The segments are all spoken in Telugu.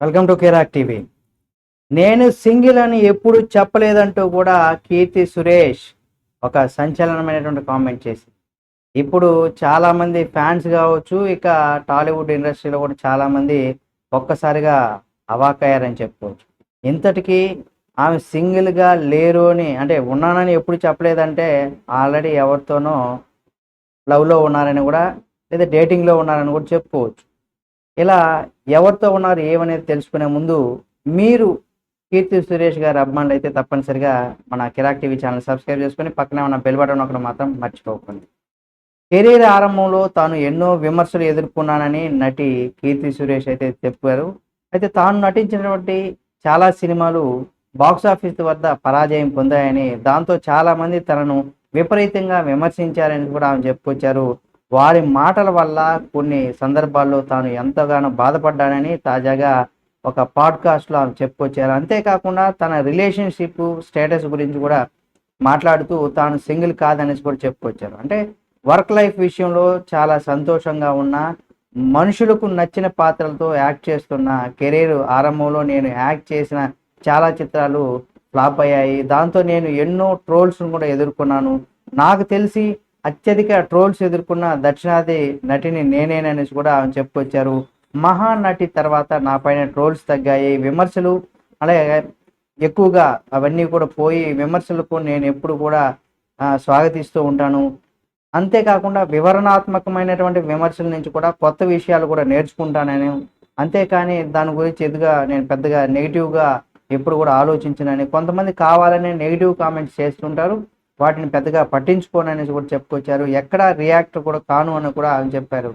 Welcome to Kirak TV. నేను సింగిల్ అని ఎప్పుడు చెప్పలేదంటూ కూడా కీర్తి సురేష్ ఒక సంచలనమైనటువంటి కామెంట్ చేసి ఇప్పుడు చాలామంది ఫ్యాన్స్ కావచ్చు ఇక టాలీవుడ్ ఇండస్ట్రీలో కూడా చాలామంది ఒక్కసారిగా అవాకయ్యారని చెప్పుకోవచ్చు. ఇంతటికీ ఆమె సింగిల్గా లేరు అని అంటే ఉన్నానని ఎప్పుడు చెప్పలేదంటే ఆల్రెడీ ఎవరితోనో లవ్లో ఉన్నారని కూడా లేదా డేటింగ్లో ఉన్నారని కూడా చెప్పుకోవచ్చు. ఇలా ఎవరితో ఉన్నారు ఏమనేది తెలుసుకునే ముందు మీరు కీర్తి సురేష్ గారు అభిమానులు అయితే తప్పనిసరిగా మన కిరాక్ టీవీ ఛానల్ సబ్స్క్రైబ్ చేసుకొని పక్కనే ఉన్న బెల్ బటన్ ఒకటి మాత్రం మర్చిపోకండి. కెరీర్ ఆరంభంలో తాను ఎన్నో విమర్శలు ఎదుర్కొన్నానని నటి కీర్తి సురేష్ అయితే చెప్పారు. అయితే తాను నటించినటువంటి చాలా సినిమాలు బాక్స్ ఆఫీస్ వద్ద పరాజయం పొందాయని దాంతో చాలా మంది తనను విపరీతంగా విమర్శించారని కూడా ఆమె చెప్పుకొచ్చారు. వారి మాటల వల్ల కొన్ని సందర్భాల్లో తాను ఎంతగానో బాధపడ్డానని తాజాగా ఒక పాడ్కాస్ట్లో ఆమె చెప్పుకొచ్చారు. అంతేకాకుండా తన రిలేషన్షిప్ స్టేటస్ గురించి కూడా మాట్లాడుతూ తాను సింగిల్ కాదనేసి కూడా చెప్పుకొచ్చారు. అంటే వర్క్ లైఫ్ విషయంలో చాలా సంతోషంగా ఉన్న మనుషులకు నచ్చిన పాత్రలతో యాక్ట్ చేస్తున్న కెరీర్ ఆరంభంలో నేను యాక్ట్ చేసిన చాలా చిత్రాలు ఫ్లాప్ అయ్యాయి. దాంతో నేను ఎన్నో ట్రోల్స్ను కూడా ఎదుర్కొన్నాను. నాకు తెలిసి అత్యధిక ట్రోల్స్ ఎదుర్కొన్న దక్షిణాది నటిని నేనేననేసి కూడా ఆమె చెప్పుకొచ్చారు. మహానటి తర్వాత నా పైన ట్రోల్స్ తగ్గాయి. విమర్శలు అలాగే ఎక్కువగా అవన్నీ కూడా పోయి విమర్శలకు నేను ఎప్పుడు కూడా స్వాగతిస్తూ ఉంటాను. అంతేకాకుండా వివరణాత్మకమైనటువంటి విమర్శల నుంచి కూడా కొత్త విషయాలు కూడా నేర్చుకుంటానని అంతేకాని దాని గురించి ఎదుగా నేను పెద్దగా నెగిటివ్గా ఎప్పుడు కూడా ఆలోచించనని కొంతమంది కావాలని నెగిటివ్ కామెంట్స్ చేస్తుంటారు. వాటిని పెద్దగా పట్టించుకోనని కూడా చెప్పుకొచ్చారు. ఎక్కడ రియాక్ట్ కూడా కాను అని కూడా ఆయన చెప్పారు.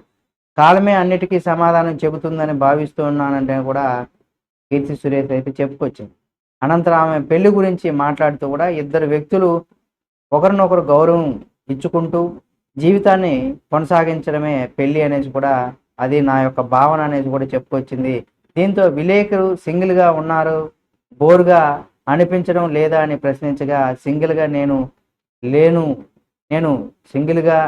కాలమే అన్నిటికీ సమాధానం చెబుతుందని భావిస్తూ ఉన్నానంటే కూడా కీర్తి సురేష్ అయితే చెప్పుకొచ్చింది. అనంతరం ఆమె పెళ్ళి గురించి మాట్లాడుతూ కూడా ఇద్దరు వ్యక్తులు ఒకరినొకరు గౌరవం ఇచ్చుకుంటూ జీవితాన్ని కొనసాగించడమే పెళ్ళి అనేసి కూడా అది నా యొక్క భావన అనేది కూడా చెప్పుకొచ్చింది. దీంతో విలేకరు సింగిల్గా ఉన్నారు. బోర్గా అనిపించడం లేదా అని ప్రశ్నించగా సింగిల్గా నేను లేను నేను సింగిల్గా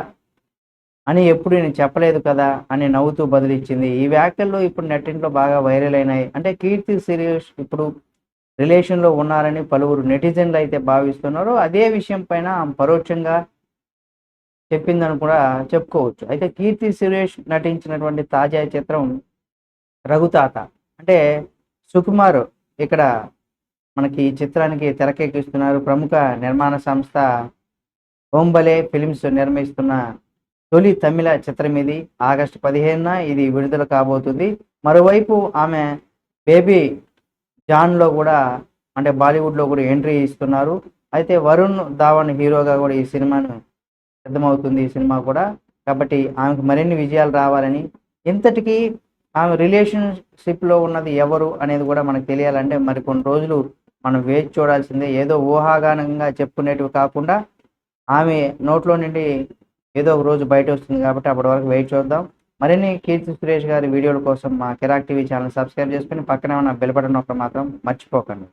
అని ఎప్పుడు నేను చెప్పలేదు కదా అని నవ్వుతూ బదిలిచ్చింది. ఈ వ్యాఖ్యలు ఇప్పుడు నెట్టింట్లో బాగా వైరల్ అయినాయి. అంటే కీర్తి సురేష్ ఇప్పుడు రిలేషన్లో ఉన్నారని పలువురు నెటిజన్లు అయితే భావిస్తున్నారు. అదే విషయం పైన పరోక్షంగా చెప్పిందని కూడా చెప్పుకోవచ్చు. అయితే కీర్తి సురేష్ నటించినటువంటి తాజా చిత్రం రఘుతాత. అంటే సుకుమార్ ఇక్కడ మనకి ఈ చిత్రానికి తెరకెక్కిస్తున్నారు. ప్రముఖ నిర్మాణ సంస్థ ఓంబలే ఫిలిమ్స్ నిర్మిస్తున్న తొలి తమిళ చిత్రం ఇది. ఆగస్టు పదిహేనున ఇది విడుదల కాబోతుంది. మరోవైపు ఆమె బేబీ జాన్లో కూడా అంటే బాలీవుడ్లో కూడా ఎంట్రీ ఇస్తున్నారు. అయితే వరుణ్ ధావన్ హీరోగా కూడా ఈ సినిమాను సిద్ధమవుతుంది. ఈ సినిమా కూడా కాబట్టి ఆమెకు మరిన్ని విజయాలు రావాలని. ఇంతటికీ ఆమె రిలేషన్షిప్లో ఉన్నది ఎవరు అనేది కూడా మనకు తెలియాలంటే మరి కొన్ని రోజులు మనం వేచి చూడాల్సిందే. ఏదో ఊహాగానంగా చెప్పుకునేటివి కాకుండా ఆమె నోట్లో నుండి ఏదో ఒక రోజు బయట వస్తుంది కాబట్టి అప్పటి వరకు వెయిట్ చూద్దాం. మరిన్ని కీర్తి సురేష్ గారి వీడియోల కోసం మా కిరాక్ టీవీ ఛానల్ సబ్స్క్రైబ్ చేసుకుని పక్కనే ఉన్న బెల్ బటన్ మాత్రం మర్చిపోకండి.